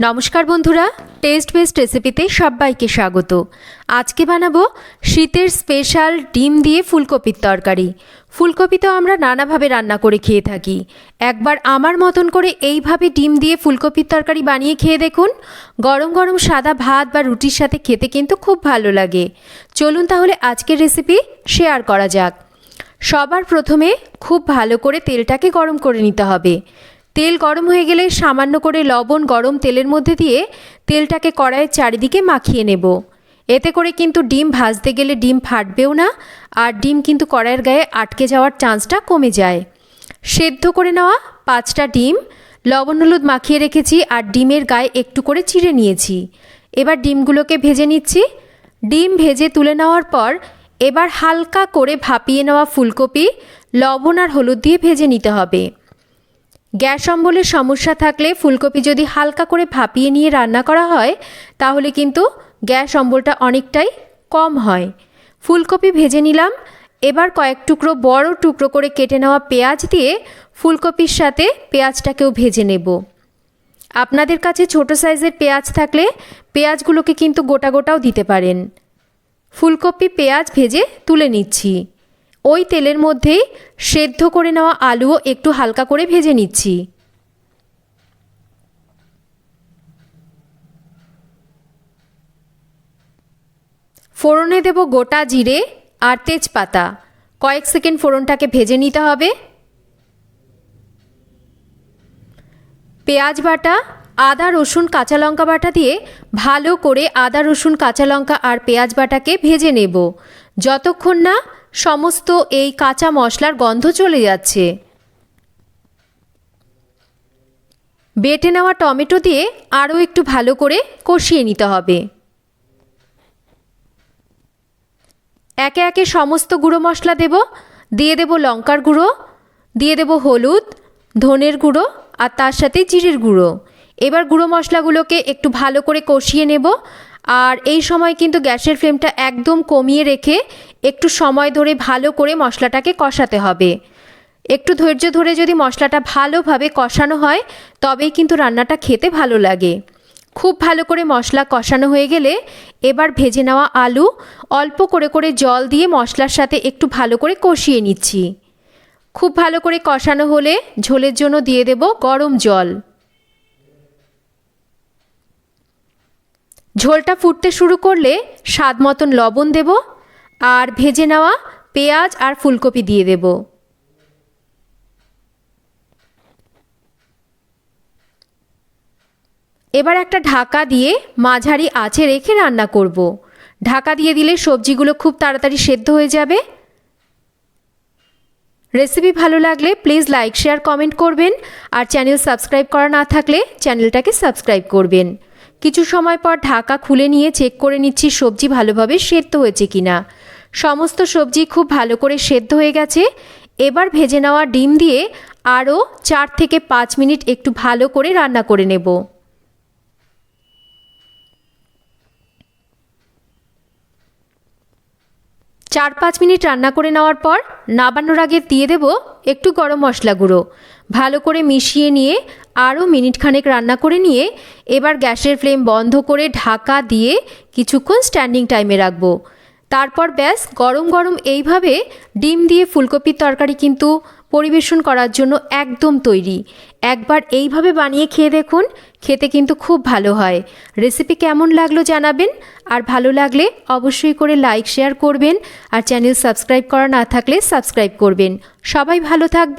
নমস্কার বন্ধুরা test best রেসিপিতে সবাইকে স্বাগত। আজকে বানাবো শীতের স্পেশাল ডিম দিয়ে ফুলকপির তরকারি। ফুলকপি তো আমরা নানাভাবে রান্না করে খেয়ে থাকি। একবার আমার মতন করে এইভাবে ডিম দিয়ে ফুলকপির তরকারি বানিয়ে খেয়ে দেখুন। গরম গরম সাদা ভাত বা রুটির সাথে খেতে কিন্তু খুব ভালো লাগে। চলুন তাহলে আজকের রেসিপি শেয়ার করা যাক। সবার প্রথমে খুব ভালো করে তেলটাকে গরম করে নিতে হবে। তেল গরম হয়ে গেলে সামান্য করে লবণ গরম তেলের মধ্যে দিয়ে তেলটাকে কড়াইয়ের চারিদিকে মাখিয়ে নেব। এতে করে কিন্তু ডিম ভাজতে গেলে ডিম ফাটবেও না, আর ডিম কিন্তু কড়াইয়ের গায়ে আটকে যাওয়ার চান্সটা কমে যায়। সেদ্ধ করে নেওয়া পাঁচটা ডিম, লবণ হলুদ মাখিয়ে রেখেছি আর ডিমের গায়ে একটু করে চিড়ে নিয়েছি। এবার ডিমগুলোকে ভেজে নিচ্ছি। ডিম ভেজে তুলে নেওয়ার পর এবার হালকা করে ভাপিয়ে নেওয়া ফুলকপি, লবণ আর হলুদ দিয়ে ভেজে নিতে হবে। গ্যাস অম্বলের সমস্যা থাকলে ফুলকপি যদি হালকা করে ভাপিয়ে নিয়ে রান্না করা হয়, তাহলে কিন্তু গ্যাস অম্বলটা অনেকটাই কম হয়। ফুলকপি ভেজে নিলাম। এবার কয়েক টুকরো বড় টুকরো করে কেটে নেওয়া পেঁয়াজ দিয়ে ফুলকপির সাথে পেঁয়াজটাকেও ভেজে নেব। আপনাদের কাছে ছোট সাইজের পেঁয়াজ থাকলে পেঁয়াজগুলোকে কিন্তু গোটা গোটাও দিতে পারেন। ফুলকপি পেঁয়াজ ভেজে তুলে নিচ্ছি। ওই তেলের মধ্যেই সেদ্ধ করে নেওয়া আলুও একটু হালকা করে ভেজে নিচ্ছি। ফোড়নে দেব গোটা জিরে আর তেজপাতা। কয়েক সেকেন্ড ফোড়নটাকে ভেজে নিতে হবে। পেঁয়াজ বাটা, আদা, রসুন, কাঁচা লঙ্কা বাটা দিয়ে ভালো করে আদা, রসুন, কাঁচা লঙ্কা আর পেঁয়াজ বাটাকে ভেজে নেব। যতক্ষণ না সমস্ত এই কাঁচা মশলার গন্ধ চলে যাচ্ছে। বেটে নেওয়া টমেটো দিয়ে আরও একটু ভালো করে কষিয়ে নিতে হবে। একে একে সমস্ত গুঁড়ো মশলা দেব, দিয়ে দেব লঙ্কার গুঁড়ো, দিয়ে দেব হলুদ, ধনের গুঁড়ো আর তার সাথে জিরের গুঁড়ো। এবার গুঁড়ো মশলাগুলোকে একটু ভালো করে কষিয়ে নেব, আর এই সময় কিন্তু গ্যাসের ফ্লেমটা একদম কমিয়ে রেখে একটু সময় ধরে ভালো করে মশলাটাকে কষাতে হবে। একটু ধৈর্য ধরে যদি মশলাটা ভালোভাবে কষানো হয়, তবেই কিন্তু রান্নাটা খেতে ভালো লাগে। খুব ভালো করে মশলা কষানো হয়ে গেলে এবার ভেজে নেওয়া আলু অল্প করে করে জল দিয়ে মশলার সাথে একটু ভালো করে কষিয়ে নিচ্ছি। খুব ভালো করে কষানো হলে ঝোলের জন্য দিয়ে দেব গরম জল। ঝোলটা ফুটতে শুরু করলে স্বাদ মতন লবণ দেব। আর ভেজে নেওয়া পেঁয়াজ আর ফুলকপি দিয়ে দেব। এবার একটা ঢাকা দিয়ে মাঝারি আঁচে রেখে রান্না করব। ঢাকা দিয়ে দিলে সবজিগুলো খুব তাড়াতাড়ি সেদ্ধ হয়ে যাবে। রেসিপি ভালো লাগলে প্লিজ লাইক, শেয়ার, কমেন্ট করবেন আর চ্যানেল সাবস্ক্রাইব করা না থাকলে চ্যানেলটাকে সাবস্ক্রাইব করবেন। কিছু সময় পর ঢাকা খুলে নিয়ে চেক করে নিচ্ছি সবজি ভালোভাবে সেদ্ধ হয়েছে কিনা। সমস্ত সবজি খুব ভালো করে সেদ্ধ হয়ে গেছে। এবার ভেজে নেওয়া ডিম দিয়ে আরও চার থেকে পাঁচ মিনিট একটু ভালো করে রান্না করে নেব। চার পাঁচ মিনিট রান্না করে নেওয়ার পর নাবানোর আগে দিয়ে দেব একটু গরম মশলা গুঁড়ো। ভালো করে মিশিয়ে নিয়ে আরও মিনিট খানেক রান্না করে নিয়ে এবার গ্যাসের ফ্লেম বন্ধ করে ঢাকা দিয়ে কিছুক্ষণ স্ট্যান্ডিং টাইমে রাখব। তারপর ব্যাস, গরম গরম এইভাবে ডিম দিয়ে ফুলকপির তরকারি কিন্তু পরিবেশন করার জন্য একদম তৈরি। একবার এইভাবে বানিয়ে খেয়ে দেখুন, খেতে কিন্তু খুব ভালো হয়। রেসিপি কেমন লাগল জানাবেন, আর ভালো লাগলে অবশ্যই করে লাইক, শেয়ার করবেন, আর চ্যানেল সাবস্ক্রাইব করা না থাকলে সাবস্ক্রাইব করবেন। সবাই ভালো থাকবে